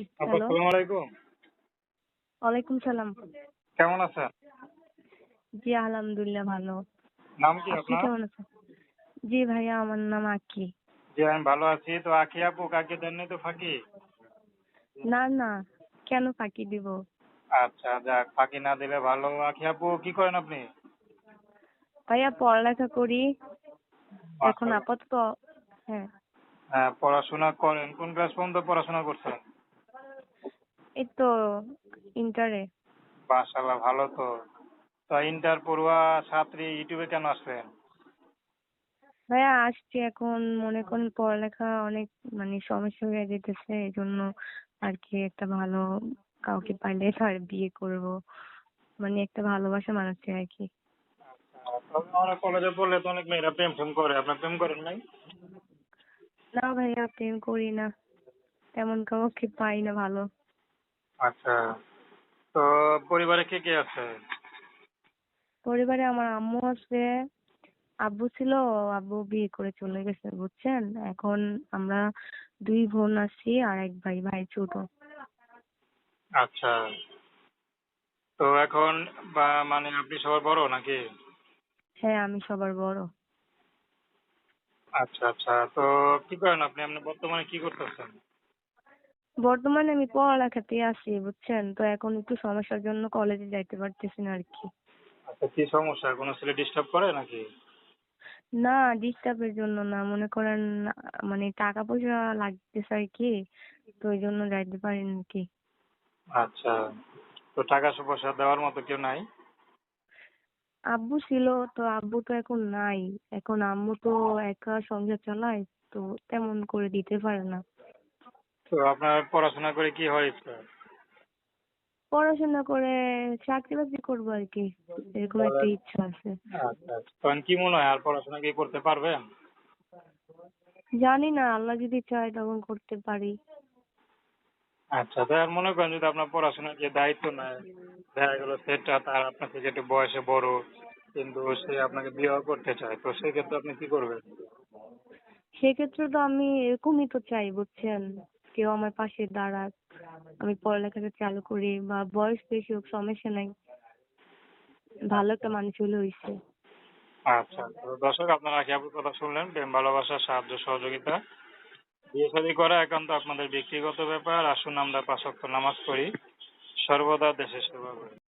আপু আসসালামু আলাইকুম। ওয়ালাইকুম সালাম। কেমন আছেন? জি আলহামদুলিল্লাহ ভালো। নাম কি আপনার? কেমন আছেন? জি ভাইয়া আমার নাম আকি। জি আমি ভালো আছি। তো আখি আপু কাকে দেননি তো ফাঁকি? না না কেন ফাঁকি দিব? আচ্ছা যাক ফাঁকি না দিলে ভালো। আখি আপু কি করেন আপনি? ভাইয়া পড়ালেখা করি। এখন আচ্ছা। আপাতত হ্যাঁ। হ্যাঁ পড়াশোনা করেন। কোন ক্লাস পর্যন্ত পড়াশোনা করছেন? এই তো ইন্টারে মাশাআল্লাহ ভালো তো। তো ইন্টার পড়ুয়া ছাত্রী ইউটিউবে কেন আসলেন? ভাইয়া আসছি এখন। মনে করেন পড়ালেখা অনেক মানে সমস্যা হয়ে যেতেছে এই জন্য আর কি একটা ভালো কাউকে পাইলে তার বিয়ে করব। মানে একটা ভালোবাসা মানুষ চাই আর কি। আমরা কলেজে পড়লে তো অনেক মেয়েরা প্রেম ফেম করে। আপনার প্রেম করেন নাই? না ভাইয়া প্রেম করি না। তেমন কাউকে পাই না ভালো। আচ্ছা। তো পরিবারে কে কে আছে? পরিবারে আমার আম্মু আছে আব্বু ছিল আব্বু বিয়ে করে চলে গেছে বুঝছেন? এখন আমরা দুই বোন আছি আর এক ভাই ভাই ছোট। আচ্ছা। তো এখন বা মানে আপনি সবার বড় নাকি? হ্যাঁ আমি সবার বড়। আচ্ছা আচ্ছা। তো কি করেন আপনি? আপনি বর্তমানে কি করতেছেন? বর্তমানে আমি পড়ালেখাতে আছি বুঝছেন? তো এখন একটু সমস্যার জন্য কলেজে যাইতে পারতেছি না আর কি আচ্ছা কি সমস্যা? কোনো ছেলে ডিস্টার্ব করে নাকি? না ডিস্টার্বের জন্য না। মনে করেন মানে টাকা পয়সা লাগতেছে আর কি তো ওই জন্য যাইতে পারি না কি আচ্ছা তো টাকা পয়সা দেওয়ার মতো কেউ নাই? আব্বু ছিল তো আব্বু তো এখন নাই। এখন আম্মু তো একা সংসার চালায় তো তেমন করে দিতে পারে না। তো আপনার পড়াশোনা করে কি হয়েছে পড়াশোনা করে চাকরি বাকরি করব আর কি। এরকম একটা ইচ্ছা আছে। আচ্ছা আচ্ছা। তখন কি মনে হয় আর পড়াশোনা কি করতে পারবেন? জানি না আল্লাহ যদি চায় তখন করতে পারি। আচ্ছা তো আর মনে করেন যদি আপনার পড়াশোনার যে দায়িত্ব নেয় দেখা গেল সেটা তার আপনার থেকে একটু বয়সে বড় কিন্তু সে আপনাকে বিবাহ করতে চায় তো সেক্ষেত্রে আপনি কি করবেন? সেক্ষেত্রে তো আমি এরকমই তো চাই বুঝছেন? কেউ আমার পাশে দাঁড়াক। আমি পড়ালেখাটা চালু করি বা বয়স বেশি হোক, সমস্যা নাই। ভালো একটা মানুষ হলে হইছে। আচ্ছা দর্শক, আপনারা আখি কথা শুনলেন, প্রেম, ভালোবাসা, সাহায্য, সহযোগিতা। বিয়ে শাদী করা একান্ত আপনাদের ব্যক্তিগত ব্যাপার। আসুন আমরা পাঁচ নামাজ পড়ি। সর্বদা দেশের সেবা করি।